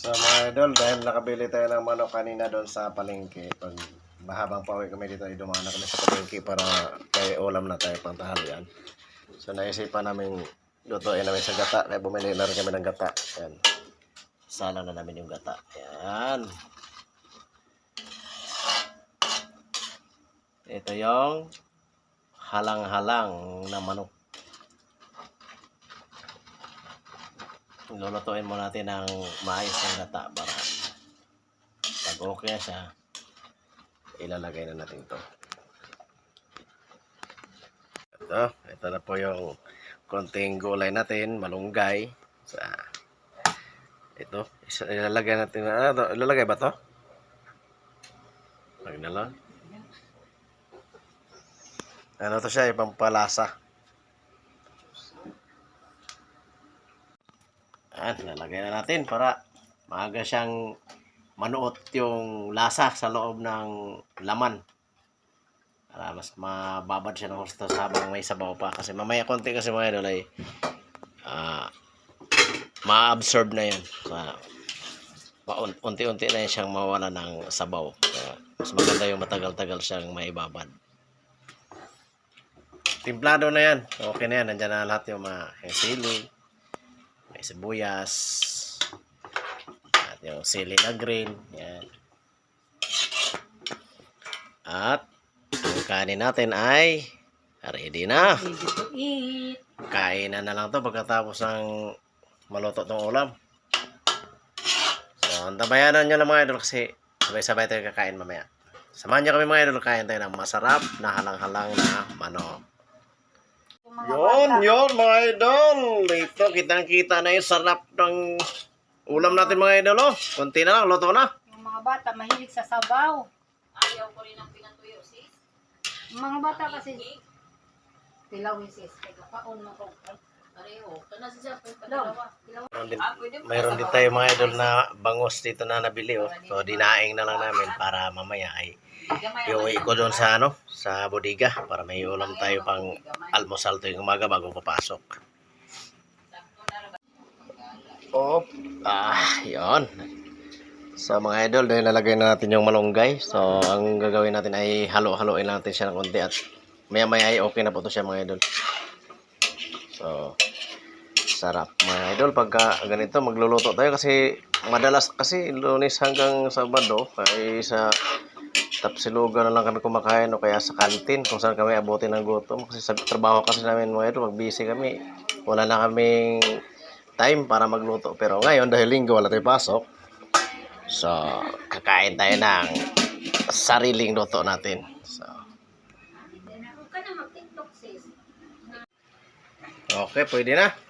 So mga idol, dahil nakabili tayo ng manok kanina doon sa palengke, pag mahabang pauwi kami dito, ay dumaan kami sa palengke para kay ulam na tayo pang tanghalian. So naisipan namin lutuin namin sa gata, kaya bumili na rin kami ng gata. Yan. Sala na namin yung gata. Yan. Ito yung halang-halang na manok. Lulutuin mo natin ng maayos ng gata para pag okay na siya ilalagay na natin to. Ito, ito na po yung konting gulay natin malunggay. Sa ito, ilalagay natin ah, ito, ilalagay ba to? Wag na lang. Ano to siya, ibang At lalagay na natin para maaga siyang manuot yung lasa sa loob ng laman. Para mas mababad siya ng hustos habang may sabaw pa. Kasi mamaya konti kasi mga idol ay ah, ma-absorb na yan. Sa, paun- unti-unti na yan siyang mawala ng sabaw. Kaya mas maganda yung matagal-tagal siyang maibabad. Timplado na yan. Okay na yan. Nandiyan na lahat yung mga yung sili, may sibuyas. At yung sili na green. Yan. At yung kanin natin ay ready na. Ready to eat. kainan na lang to pagkatapos ng maluto tong ulam. So antabayanan nyo lang mga idol kasi sabay-sabay tayo kakain mamaya. Samahan nyo kami mga idol. Kain tayo ng masarap na halang-halang na manok mga Yun, bata, yun mga idol. Ito, kitang-kita na yung sarap ng ulam natin mga idol. Oh. Kunti na lang, luto na. yung mga bata mahilig sa sabaw. Ayaw ko rin ng pinatuyo, sis. Yung mga bata kasi tilaw yung sis. Kaya kaon mo ko. Mayroon din, tayo mga idol na bangos dito na nabili. Oh. So, dinaing na lang namin para mamaya ay iuwi ko doon sa ano, sa bodega para may ulam tayo pang almusal tuwing umaga bago papasok. Oh, ah, yon. So mga idol, dahil nalagay na natin yung malunggay. So ang gagawin natin ay halo-haloin natin siya ng konti at maya-maya ay okay na po to siya mga idol. So sarap. Mga idol pagka ganito magluluto tayo kasi madalas kasi lunes hanggang sabado ay sa tapsilugan na lang kami kumakain o kaya sa kantin kung saan kami abutin ng gutom. Kasi sa trabaho kasi namin mga idol mag busy kami. Wala na kaming time para magluto. Pero ngayon dahil linggo wala tayong pasok. So kakain tayo ng sariling luto natin. So. Okay pwede na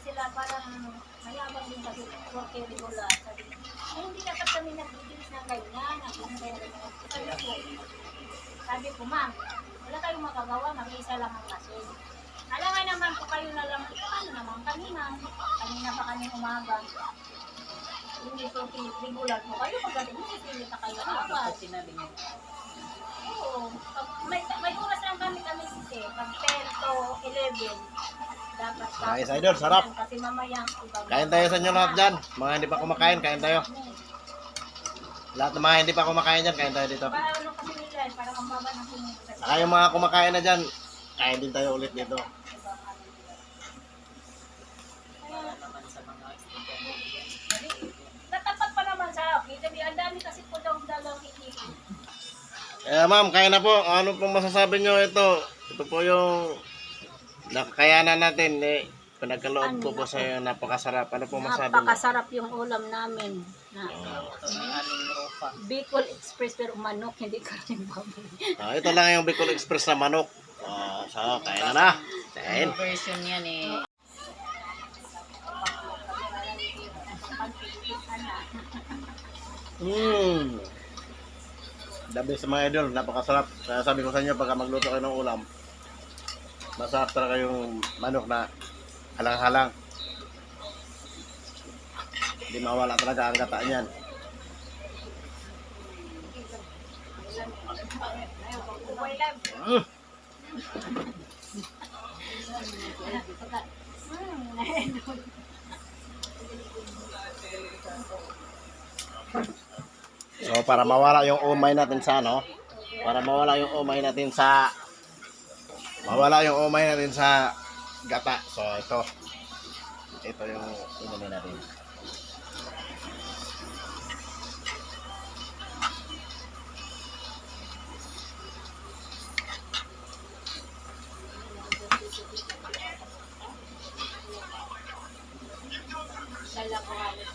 sila parang mayabang din kasi porque regular. Sabi, eh, hindi dapat kami nagbibilis ng ganyan. Ganyan. Sabi ko, sabi ko, ma'am, wala kayong magagawa, mag-isa lang ang machine. Alamay naman po kayo na lang, ano naman kanina, kanina pa kami umaga. Hindi po regular po kayo, pagdating hindi na kayo apat. Sinabi niya. Oo. May, may oras lang kami kami sisi. Pag 10 to 11, Nice, idol, sarap. Kain tayo sa inyo lahat dyan. Mga hindi pa kumakain, kain tayo. Lahat ng mga hindi pa kumakain dyan, kain tayo dito. Ano eh, Saka yung mga kumakain na dyan, kain din tayo ulit dito. natapat pa naman sa akin. Ang dami kasi po daw dalang. Eh ma'am, kaya na po. Ano pong masasabi nyo ito? Ito po yung nakakayanan natin. Eh, pinagkaloob ko po sa iyo, napakasarap. Ano pong masasabi mo? Napakasarap yung ulam namin. Na, Bicol Express pero manok, hindi ka rin baboy. Ah, ito lang yung Bicol Express na manok. Ah, so, kaya na na. Kain. version yan eh. Mmm. The best mga idol, napakasarap. Kaya sabi ko sa inyo, pagka magluto kayo ng ulam, masarap talaga yung manok na halang-halang. Hindi mawala talaga ang gata niyan. So para mawala yung umay natin sa ano, para mawala yung umay natin sa mawala yung umay natin sa gata. So, ito. Ito yung umay natin. Dala